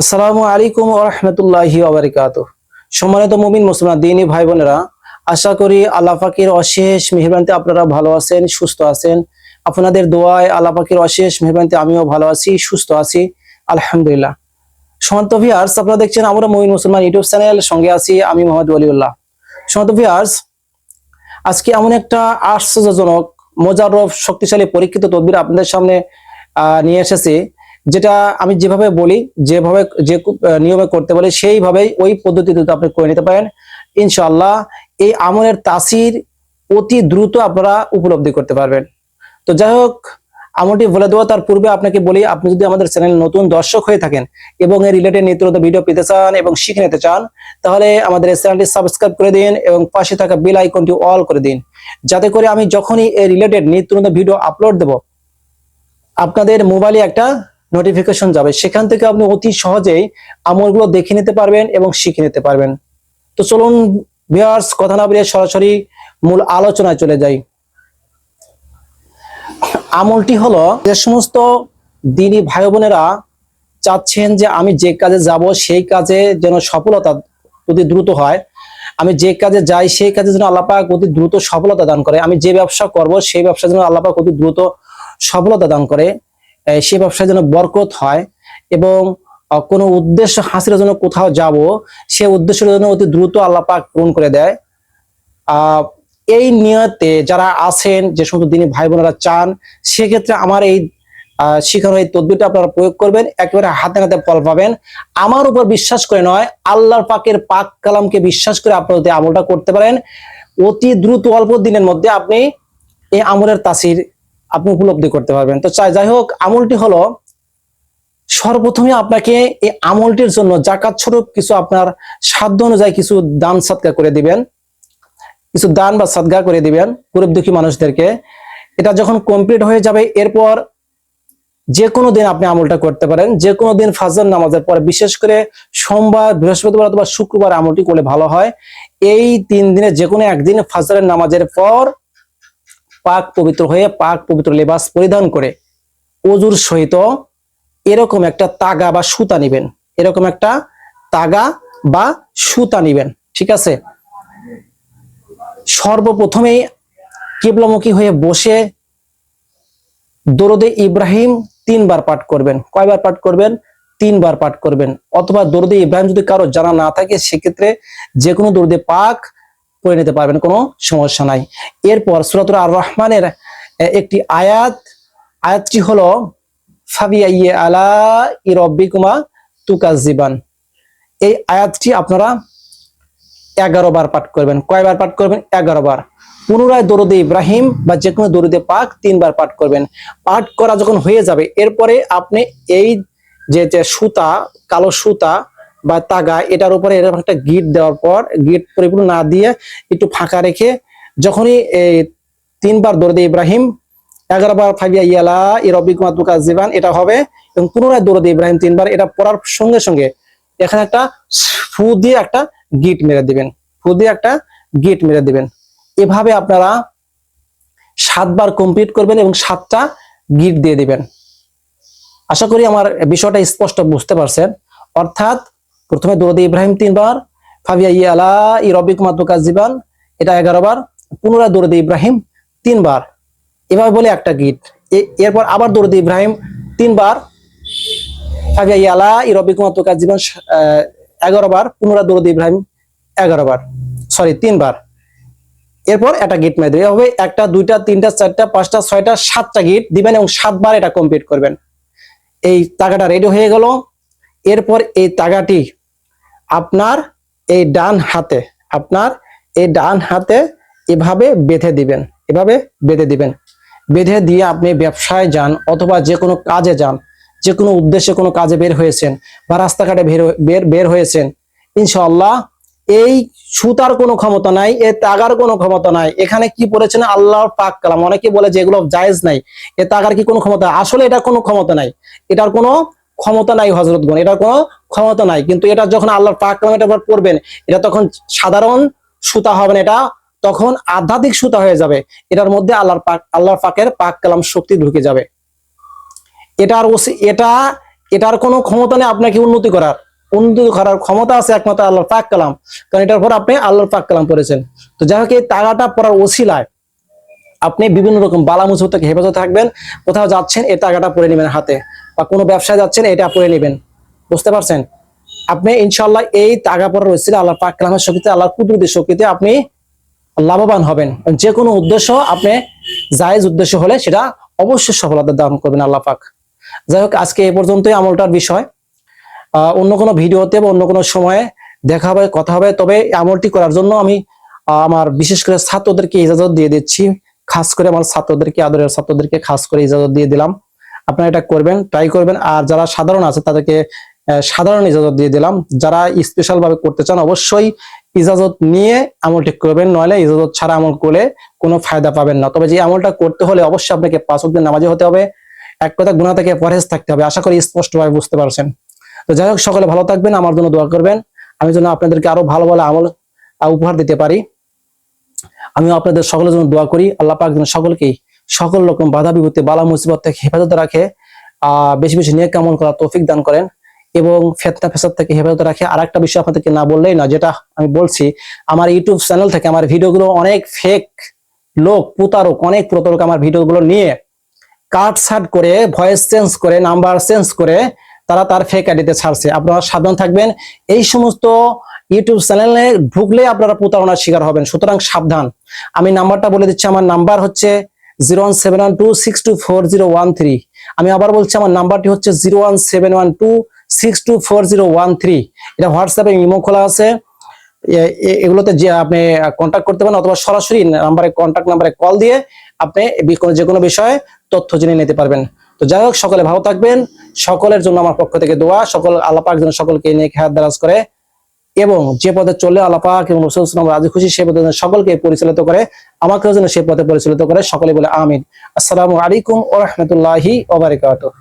আসসালামু আলাইকুম রহমতুল্লাহি ওবরিকাত সম্মানিত মুমিন মুসলমান, দিনী ভাই বোনেরা, আশা করি আল্লাহ পাকের অশেষ মেহরবানিতে আপনারা ভালো আছেন, সুস্থ আছেন। আপনাদের দোয়ায় আল্লাহ পাকের অশেষ মেহরবানিতে আমিও ভালো আছি, সুস্থ আছি, আলহামদুলিল্লাহ। সন্ত ভিয়ার্স আপনারা দেখছেন আমরা মুমিন মুসলমান ইউটিউব চ্যানেল, সঙ্গে আছি আমি মোহাম্মদ ওলিউল্লাহ সন্ত ভিয়ার্স আজকে এমন একটা আশ্চর্যজনক, মোজাররফ, শক্তিশালী, পরীক্ষিত তদবির আপনাদের সামনে নিয়ে এসেছি। যেটা আমি যেভাবে বলি, যেভাবে, যে নিয়মে করতে বলি সেইভাবেই ওই পদ্ধতিতে আপনি করে নিতে পারেন। ইনশাল্লাহ এই আমলের তাসির অতি দ্রুত আপনারা উপলব্ধি করতে পারবেন। তো যাই হোক, আমলটি বলে দেওয়া, তার পূর্বে আপনাকে বলি, আপনি যদি আমাদের চ্যানেল নতুন দর্শক হয়ে থাকেন এবং এই রিলেটেড নিত্য ভিডিও পেতে চান এবং শিখে নিতে চান, তাহলে আমাদের এই চ্যানেলটি সাবস্ক্রাইব করে দিন এবং পাশে থাকা বেল আইকনটি অল করে দিন। যাতে করে আমি যখনই এই রিলেটেড নিত্য ভিডিও আপলোড দেব, আপনাদের মোবাইলে একটা নোটিফিকেশন যাবে। সেখান থেকে আপনি অতি সহজেই আমলগুলো দেখে নিতে পারবেন এবং শিখে নিতে পারবেন। তো চলুন ভিউয়ার্স কথা না বলে সরাসরি মূল আলোচনায় চলে যাই। আমলটি হলো, যে সমস্ত দিনী ভাই বোনেরা চাচ্ছেন যে আমি যে কাজে যাব, সেই কাজে যেন সফলতা অতি দ্রুত হয়। আমি যে কাজে যাই, সেই কাজে যেন আল্লাপাক অতি দ্রুত সফলতা দান করে। আমি যে ব্যবসা করব, সেই ব্যবসা যেন আল্লাপাক অতি দ্রুত সফলতা দান করে। সেই ব্যবসায় যেন বরকত হয় এবং কোনো উদ্দেশ্য হাসিলের জন্য কোথাও যাব, সে উদ্দেশ্যের জন্য অতি দ্রুত আল্লাপাক পূরণ করে দেয়। এই নিয়তে যারা আছেন, যে সমস্ত দিনী ভাই বোনেরা চান, সেক্ষেত্রে আমার এই শিখানো এই তদ্বিরটা আপনারা প্রয়োগ করবেন, একেবারে হাতে হাতে ফল পাবেন। আমার উপর বিশ্বাস করে নয়, আল্লাহর পাকের পাক কালামকে বিশ্বাস করে আপনারা যদি আমলটা করতে পারেন, অতি দ্রুত অল্প দিনের মধ্যে আপনি এই আমলের তাসির আপনি উপলব্ধি করতে পারবেন। তো চাই যাই হোক, আমলটি হলো, সর্বপ্রথমে আপনাকে এই আমলটির জন্য জাকাত স্বরূপ কিছু আপনার সাধ্য অনুযায়ী কিছু দান সৎকার করে দিবেন। কিছু দান বা সদগা করে দিবেন গরিব দুঃখী মানুষদেরকে। এটা যখন কমপ্লিট হয়ে যাবে, এরপর যে কোনো দিন আপনি আমলটা করতে পারেন। যে কোনো দিন ফাজর নামাজের পরে, বিশেষ করে সোমবার, বৃহস্পতিবার অথবা শুক্রবার আমলটি করলে ভালো হয়। এই তিন দিনে যে কোনো একদিন ফাজরের নামাজের পর পাক পবিত্র হয়ে পাক পবিত্র লেবাস পরিধান করে অজুর সহিত এরকম একটা তাগা বা সুতা নিবেন। এরকম একটা তাগা বা সুতা নিবেন, ঠিক আছে? সর্বপ্রথমেই কিবলামুখী হয়ে বসে দরদে ইব্রাহিম তিনবার পাঠ করবেন। কয়বার পাঠ করবেন? তিনবার পাঠ করবেন। অথবা দরদে ইব্রাহিম যদি কারও জানা না থাকে, সেক্ষেত্রে যে কোনো দরদে পাক পড়ে নিতে পারবেন, কোনো সমস্যা নাই। এরপর সুরাতুর আর রহমানের একটি আয়াত, আয়াতটি হলো ফাবিয়াইয়ে আলা ই রব্বিকুমা তুকাজিবান এই আয়াতটি আপনারা এগারো বার পাঠ করবেন। কয়বার পাঠ করবেন? এগারো বার। পুনরায় দরুদে ইব্রাহিম বা যে কোনো দরুদে পাক তিনবার পাঠ করবেন। পাঠ করা যখন হয়ে যাবে, এরপরে আপনি এই যে সুতা, কালো সুতা বা তাগা, এটার উপরে এরকম একটা গিট দেওয়ার পর, গিট পরিপূর্ণ না দিয়ে একটু ফাঁকা রেখে যখনই তিনবার দরুদে ইব্রাহিম এগারো বার ফাইভিয়া ইয়ালা ই রব্বিক মাতুকা জীবান, এটা হবে এবং পুনরায় দরুদে ইব্রাহিম তিনবার, এটা পড়ার সঙ্গে সঙ্গে এখানে একটা ফু দিয়ে একটা গিট মেরে দিবেন, ফু দিয়ে একটা গিট মেরে দিবেন। এভাবে আপনারা সাতবার কমপ্লিট করবেন এবং সাতটা গিট দিয়ে দিবেন। আশা করি আমার বিষয়টা স্পষ্ট বুঝতে পারছেন। অর্থাৎ প্রথমে দৌড়ে ইব্রাহিম তিনবার, ফাবিয়া ই আলা ই রবিক মাতুকা জীবান, এটা এগারো বার। পুনরায় দৌড়ে ইব্রাহিম তিনবার। এভাবে বলে একটা গীত। এরপর আবার দৌড়ে ইব্রাহিম তিনবার। ফাবিয়া ই আলা ই রবিক মাতুকা জীবন এগারো বার। পুনরায় দৌড়ে ইব্রাহিম এগারো বার। সরি, তিনবার। এরপর একটা গিট মেরে দেবে। এভাবে একটা, দুইটা, তিনটা, চারটা, পাঁচটা, ছয়টা, সাতটা গিট দিবেন এবং সাতবার এটা কমপ্লিট করবেন। এই তাগাটা রেডি হয়ে গেল। এরপর এই তাগাটি আপনার এই ডান হাতে, আপনার এই ডান হাতে এভাবে বেঁধে দিবেন, এভাবে বেঁধে দিবেন। বেঁধে দিয়ে আপনি ব্যবসায় যান অথবা যে কোনো কাজে যান, যে কোনো উদ্দেশ্যে কোনো কাজে বের হয়েছেন বা রাস্তাঘাটে বের বের হয়েছেন, ইনশাআল্লাহ এই সুতার কোনো ক্ষমতা নাই, এ তাগার কোনো ক্ষমতা নাই। এখানে কি পড়েছেন আল্লাহর পাক কালাম। অনেকে বলে যে এগুলো জায়েজ নাই। এ তাগার কি কোনো ক্ষমতা? আসলে এটা কোনো ক্ষমতা নাই। এটার কোনো ক্ষমতা নাই হজরতগণ এটার কোনো ক্ষমতা নাই। কিন্তু এটা যখন আল্লাহর পাক কালাম এটা আবার পড়বেন, এটা তখন সাধারণ সুতা হবে এটা তখন আধ্যাত্মিক সুতা হয়ে যাবে। এটার মধ্যে আল্লাহর পাক, আল্লাহর পাকের পাক কালাম শক্তি ঢুকে যাবে। এটার এটা, এটার কোনো ক্ষমতা নেই আপনাকে উন্নতি করার। উন্নতি করার ক্ষমতা আছে একমাত্র আল্লাহর পাক কালাম। কারণ এটার পর আপনি আল্লাহর পাক কালাম পড়েছেন। তো যাই হোক, এই তাগাটা পড়ার ওসিলায় আপনি বিভিন্ন রকম বালা মুসিবত থেকে হেফাজত থাকবেন, কোথাও যাচ্ছেন, এই টাকাটা পরে নেবেন হাতে। বা কোনো ব্যবসায় যাচ্ছেন, এটা পরে নেবেন। বুঝতে পারছেন? আপনি ইনশাল্লাহ এই টাকা পরে রয়েছিল আল্লাহ পাক কালামের শক্তিতে, আল্লাহর কুদরতের শক্তিতে আপনি লাভবান হবেন। যে কোনো উদ্দেশ্য আপনি জায়েজ উদ্দেশ্য হলে সেটা অবশ্যই সফলতা দান করবেন আল্লাহ পাক। যাই হোক, আজকে এ পর্যন্তই আমলটার বিষয়। অন্য কোনো ভিডিওতে বা অন্য কোনো সময়ে দেখা হবে, কথা হবে, তবে আমলটি করার জন্য আমি আমার বিশেষ করে ছাত্রদেরকে ইজাজত দিয়ে দিচ্ছি। খাস করে আমার ছাত্রদেরকে, আদরের ছাত্রদেরকে খাস করে ইজাজত দিয়ে দিলাম। আপনারা এটা করবেন ট্রাই করবেন। আর যারা সাধারণ আছে, তাদেরকে সাধারণ ইজাজত দিয়ে দিলাম। যারা স্পেশাল ভাবে করতে চান, অবশ্যই ইজাজত নিয়ে আমলটি করবেন। নইলে ইজাজত ছাড়া আমল করলে কোনো ফায়দা পাবেন না। তবে যে আমলটা করতে হলে অবশ্যই আপনাকে পাঁচ দিন নামাজি হতে হবে। এক কথা গুণা থেকে পরহেজ থাকতে হবে। আশা করি স্পষ্টভাবে বুঝতে পারছেন। তো যাই হোক, সকলে ভালো থাকবেন। আমার জন্য দোয়া করবেন। আমি যেন আপনাদেরকে আরও ভালো ভালো আমল উপহার দিতে পারি। আমিও আপনাদের সকলের জন্য দোয়া করি। আল্লাহ পাক যেন সকলকেই সকল রকম বাধা বিপত্তি, বালা মুসিবত থেকে হেফাজতে রাখে, আহ, বেশি বেশি নিয়ে কেমন করা তৌফিক দান করেন এবং ফেতনা ফেসাদ থেকে হেফাজতে রাখে। আর একটা বিষয় আপনাদেরকে না বললেই না, যেটা আমি বলছি, আমার ইউটিউব চ্যানেল থেকে আমার ভিডিওগুলো অনেক ফেক লোক, প্রতারক, অনেক প্রতারক আমার ভিডিওগুলো নিয়ে কাট সাট করে ভয়েস চেঞ্জ করে নাম্বার চেঞ্জ করে তারা তার ফেক আইডিতে ছাড়ছে। আপনারা সাবধান থাকবেন। এই সমস্ত ইউটিউব চ্যানেলে ঢুকলে আপনারা প্রতারণার শিকার হবেন, সুতরাং সাবধান। আমি নাম্বারটা বলে দিচ্ছি, আমার নাম্বার হচ্ছে zero one seven one two six two four zero one three আমি আবার বলছি, আমার নাম্বারটি হচ্ছে zero one seven one two six two four zero one three এটা হোয়াটসঅ্যাপে ইমো খোলা আছে। এগুলোতে যে আপনি কন্ট্যাক্ট করতে পারেন অথবা সরাসরি নাম্বারে কন্ট্যাক্ট নাম্বারে কল দিয়ে আপনি যে কোনো বিষয়ে তথ্য জেনে নিতে পারবেন। তো যাই হোক, সকলে ভালো থাকবেন। সকলের জন্য আমার পক্ষ থেকে দোয়া। সকল আল্লাপাক যেন সকলকে নিয়ে খেয়াল দারাজ করে। এবং যে পথে চলে আলাপাক এবং রসুলাম রাজি খুশি, সে পথে সকলকে পরিচালিত করে, আমাকেও যেন সে পথে পরিচালিত করে, সকলে বলে আমিন। আসসালামু আলাইকুম ও রহমতুল্লাহি ওবারিকাতুহ